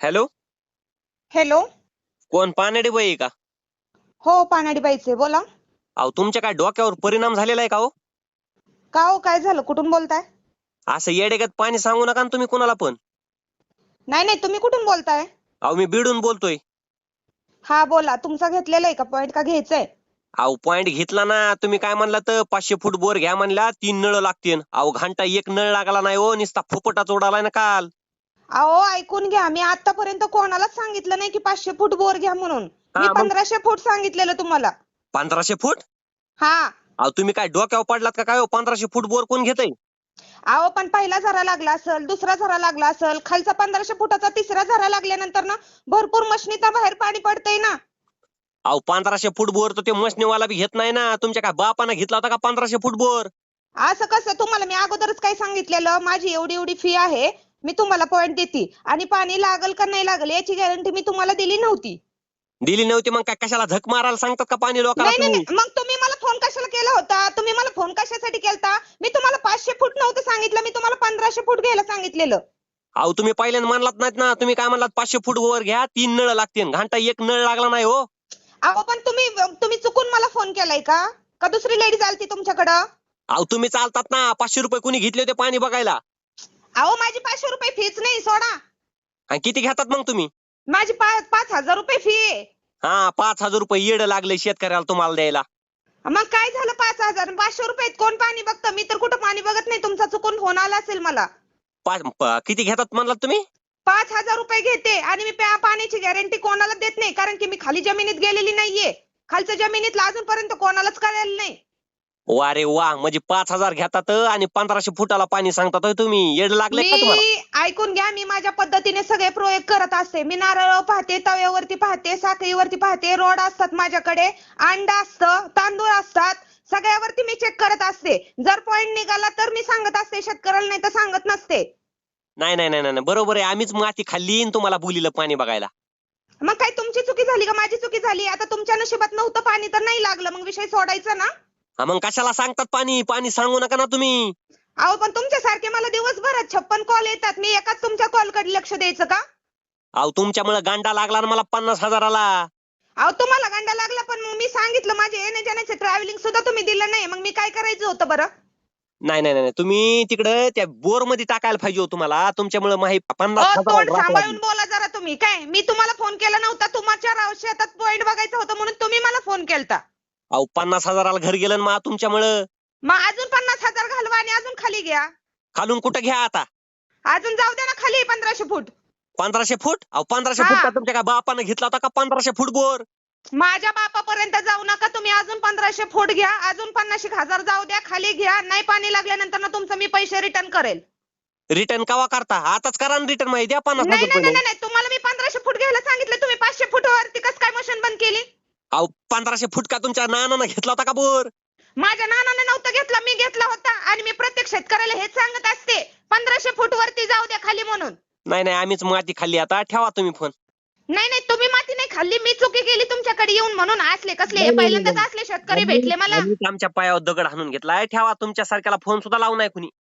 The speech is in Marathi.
हॅलो? हॅलो? कोण पानेडे बाई आहे का? हो पानाडी बाईचे बोला. अहो तुमच्या काय डोक्यावर परिणाम झालेला आहे का हो? का हो काय झालं? कुठून बोलताय? असं येडेगत पाणी सांगू नका ना तुम्ही कुणाला पण. नाही नाही तुम्ही कुठून बोलताय? अहो मी बिडून बोलतोय. हा बोला. तुमचा घेतलेला आहे का? पॉईंट का घ्यायचंय? अहो पॉइंट घेतला ना. तुम्ही काय म्हणला तर पाचशे फूट बोर घ्या म्हणला तीन नळ लागतील. अहो घंटा एक नळ लागला नाही हो निसता फुपटाच उडालाय ना काल. अहो ऐकून घ्या. मी आतापर्यंत कोणालाच सांगितलं नाही की पाचशे फूट बोर घ्या म्हणून. हा, मी मग? पंधराशे फूट सांगितलेलं तुम्हाला. पंधराशे फूट? हा. अहो तुम्ही काय डोक्यावर पडलात का काय हो? पंधराशे फूट बोर कोण घेतय? अहो पण पहिला झरा लागला असेल दुसरा झरा लागला असेल खालचा पंधराशे फुटाचा तिसरा झरा लागल्यानंतर ना भरपूर मशनीचा बाहेर पाणी पडतंय ना. अहो पंधराशे फूट बोर तर ते मशनीवाला बी घेत नाही ना. तुमच्या काय बापानं घेतला होता का पंधराशे फूट बोर? असं कसं? तुम्हाला मी अगोदरच काय सांगितलेलं? माझी एवढी एवढी फी आहे. मी तुम्हाला पॉईंट देते. आणि पाणी लागल का नाही लागल याची गॅरंटी मी तुम्हाला दिली नव्हती. दिली नव्हती मग काय कशाला झक मारायला सांगतात का पाणी लोकांना नाही नाही तुम्ही. मग तुम्ही मला फोन कशाला केला होता? तुम्ही मला फोन कशासाठी केलता? मी तुम्हाला पाचशे फूट नव्हतं सांगितलं मी तुम्हाला पंधराशे फूट घ्यायला सांगितलेलं. अहो तुम्ही पहिल्यांदा म्हणलात नाहीत ना. तुम्ही काय म्हणलात पाचशे फूट वर घ्या तीन नळ लागतील. घंटा एक नळ लागला नाही हो. अहो पण तुम्ही तुम्ही चुकून मला फोन केलाय का? का दुसरी लेडीज आलती तुमच्याकडं? अहो तुम्ही चालतात ना. पाचशे रुपये कुणी घेतले होते पाणी बघायला? अहो माझी पाचशे रुपये फीच नाही सोडा. आणि किती घेतात मग तुम्ही? माझी पाच पाच हजार रुपये फी आहे. हा पाच हजार रुपये येड लागले शेतकऱ्याला तुम्हाला द्यायला. मग काय झालं पाच हजार? पाचशे रुपयात कोण पाणी बघतं? मी तर कुठं पाणी बघत नाही तुमचा चुकून फोन आला असेल मला. पाच प- किती घेतात म्हणलात तुम्ही? पाच हजार रुपये घेते आणि मी प्या- पाण्याची गॅरंटी कोणाला देत नाही कारण की मी खाली जमिनीत गेलेली नाहीये. खालच्या जमिनीतला अजूनपर्यंत कोणालाच कळलेलं नाही. वा रे वा म्हणजे पाच हजार घेतात आणि पंधराशे फुटाला पाणी सांगतात होय तुम्ही? येड लागले का तुम्हाला? मी ऐकून घ्या मी माझ्या पद्धतीने सगळे प्रयोग करत असते. मी नारळ पाहते तव्यावरती पाहते साखळीवरती पाहते रोड असतात माझ्याकडे अंडा असतं तांदूळ असतात सगळ्यावरती मी चेक करत असते. जर पॉईंट निघाला तर मी सांगत असते शेतकऱ्याला नाही तर सांगत नसते. नाही नाही नाही नाही बरोबर आहे. आम्हीच माती खाल्ली आणि तुम्हाला बोलिलं पाणी बघायला. मग काय तुमची चुकी झाली का? माझी चुकी झाली. आता तुमच्या नशिबात नव्हतं पाणी तर नाही लागलं. मग विषय सोडायचा ना? हा मग कशाला सांगतात पाणी? पाणी सांगू नका ना तुम्ही. अहो पण तुमच्यासारखे मला दिवसभरात छप्पन कॉल येतात. मी एकाच तुमच्या कॉलकडे लक्ष द्यायचं का? अहो तुमच्यामुळे गांडा लागला ना मला पन्नास हजाराला. अहो तुम्हाला गांडा लागला पण मग मी सांगितलं माझे येण्या जाण्याचे ट्रॅव्हलिंग सुद्धा तुम्ही दिलं नाही. मग मी काय करायचं होतं बरं? नाही नाही नाही तुम्ही तिकडे त्या बोरमध्ये टाकायला पाहिजे हो तुम्हाला तुमच्यामुळे माही पन्नास अहो, तोंड हजार सांभाळून बोला जरा तुम्ही. काय? मी तुम्हाला फोन केला नव्हता. तुमच्या शेतात पॉईंट बघायचं होतं म्हणून तुम्ही मला फोन केलता. अहो पन्नास हजाराला घर गेलं ना मा तुमच्यामुळं? मग अजून पन्नास हजार घालवा आणि अजून खाली घ्या. खालून कुठं घ्या आता? अजून जाऊ द्या ना खाली पंधराशे फूट. पंधराशे फूट? अहो पंधराशे हा. फूट का तुमच्या काय बापानं घेतला होता का पंधराशे फूट बोर? माझ्या बापापर्यंत जाऊ नका तुम्ही अजून पंधराशे फूट घ्या अजून पन्नास एक हजार जाऊ द्या खाली घ्या नाही पाणी लागल्यानंतर ना तुमचं मी पैसे रिटर्न करेल. रिटर्न कवा करता? आताच करा ना रिटर्न माहिती द्या पन्नास नाही हजार नाही नाही रुपये नाही तुम्हाला मी पंधराशे फूट घ्यायला सांगितलं तुम्ही पाचशे फूट वरती कसं काय मशीन बंद केली? अहो पंधराशे फूट का तुमच्या नानानं घेतला होता का बोर? माझ्या नानानं नव्हतं घेतला मी घेतला होता. आणि मी प्रत्येक शेतकऱ्याला हेच सांगत असते पंधराशे फूट वरती जाऊ द्या खाली म्हणून. नाही नाही आम्हीच माती खाल्ली आता ठेवा तुम्ही फोन नाही नाही तुम्ही माती नाही खाल्ली मी चुकी केली तुमच्याकडे येऊन म्हणून. असले कसले हे नाही, नाही, पहिल्यांदाच. असले शेतकरी भेटले मला. आम्हीच आमच्या पायावर दगड हाणून घेतलाय ठेवा तुमच्या सारख्याला फोन सुद्धा लावू नाही कुणी.